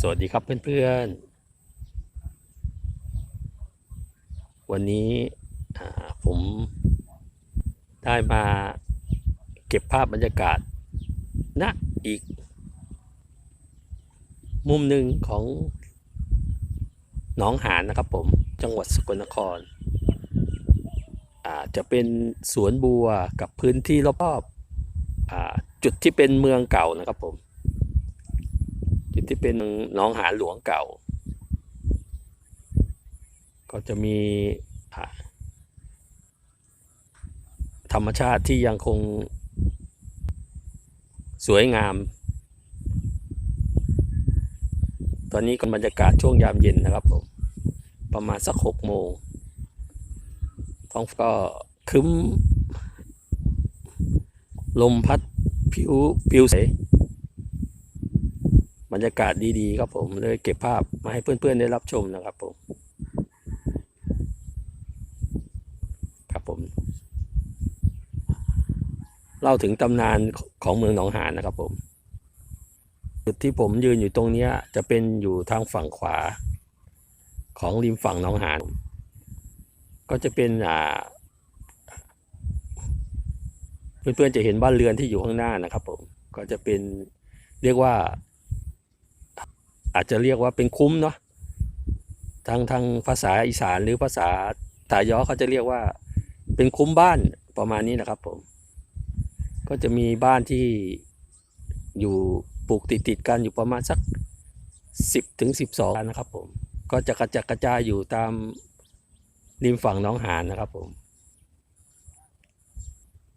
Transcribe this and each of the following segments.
สวัสดีครับเพื่อนๆ วันนี้ผมได้มาเก็บภาพบรรยากาศณอีก มุมหนึ่งของหนองหานนะครับผมจังหวัดสกลนครจะเป็นสวนบัวกับพื้นที่รอบๆจุดที่เป็นเมืองเก่านะครับผม ที่เป็นหนองหานหลวงเก่า ก็จะมีธรรมชาติที่ยังคงสวยงาม ตอนนี้ก็บรรยากาศช่วงยามเย็นนะครับผม ประมาณสักหกโมง ท้องก็คึ้ม ลมพัดผิวผิวใส บรรยากาศดีๆครับผมเลยเก็บภาพมาให้เพื่อนๆได้รับชมนะครับผมครับผมเล่าถึงตำนานของเมืองหนองหานนะครับผมจุดที่ผมยืนอยู่ตรงนี้จะเป็นอยู่ทางฝั่งขวา ของริมฝั่งหนองหานก็จะเป็นอ่าเพื่อนๆจะเห็นบ้านเรือนที่อยู่ข้างหน้านะครับผมก็จะเป็นเรียกว่า อาจจะเรียกว่าเป็นคุ้มเนาะทางทางภาษาอีสานหรือภาษาตายอเขาจะเรียกว่า เป็นคุ้มบ้านประมาณนี้นะครับ ผม ก็จะมีบ้านที่อยู่ปลูกติดติดกันอยู่ประมาณสักสิบถึงสิบสองนะครับ ผม ก็จะกระจัดกระจายอยู่ตามริมฝั่งน้องหานนะครับ ผม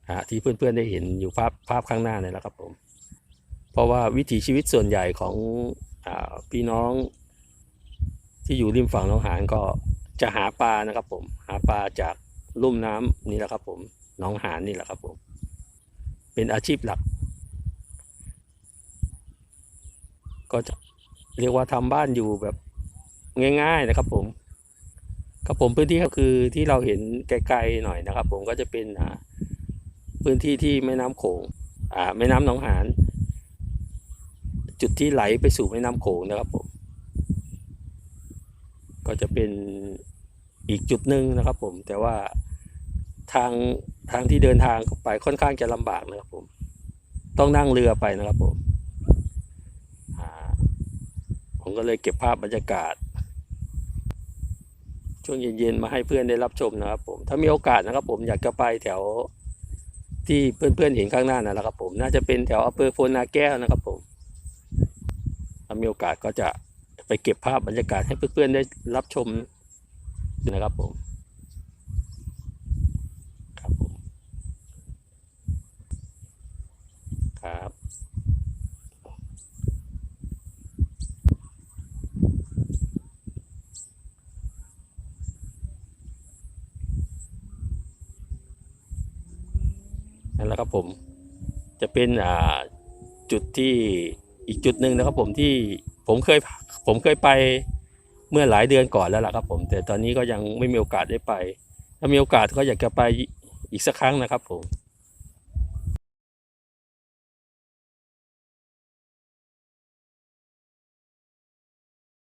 อ่าที่เพื่อนๆได้เห็นอยู่ภาพภาพข้างหน้าเนี่ยแหละครับผม เพราะว่าวิถีชีวิตส่วนใหญ่ของ พี่น้องที่อยู่ริมฝั่งหนองหานก็จะหาปลานะครับ ผม หาปลาจากลุ่มน้ำนี่แหละครับ ผมหนองหานนี่แหละครับ ผม เป็นอาชีพหลัก ก็จะเรียกว่าทำบ้านอยู่แบบง่ายๆนะครับ ผมครับผมพื้นที่ก็คือที่เราเห็นไกลๆหน่อยนะครับ ผมก็จะเป็นพื้นที่ที่แม่น้ำโขงแม่น้ำหนองหาน จุดที่ไหลไปสู่แม่น้ำโขงนะครับผม ก็จะเป็นอีกจุดหนึ่งนะครับผม แต่ว่าทางทางที่เดินทางไปค่อนข้างจะลำบากนะครับผม ต้องนั่งเรือไปนะครับผมผมก็เลยเก็บภาพบรรยากาศ ช่วงเย็นๆมาให้เพื่อนได้รับชมนะครับผม ถ้ามีโอกาสนะครับผมอยากจะไปแถวที่เพื่อนๆเห็นข้างหน้านั่นแหละครับผม น่าจะเป็นแถวอำเภอโพนาแก้วนะครับผม มีโอกาสก็จะไปเก็บภาพบรรยากาศให้เพื่อนๆได้รับชมนะครับผมครับผมครับนั่นแหละครับผมจะเป็นอ่าจุดที่ อีกจุดหนึ่งนะครับผมที่ผมเคยผมเคยไปเมื่อหลายเดือนก่อนแล้วล่ะครับผมแต่ตอนนี้ก็ยังไม่มีโอกาสได้ไป ถ้ามีโอกาสก็อยากจะไปอีกสักครั้งนะครับผม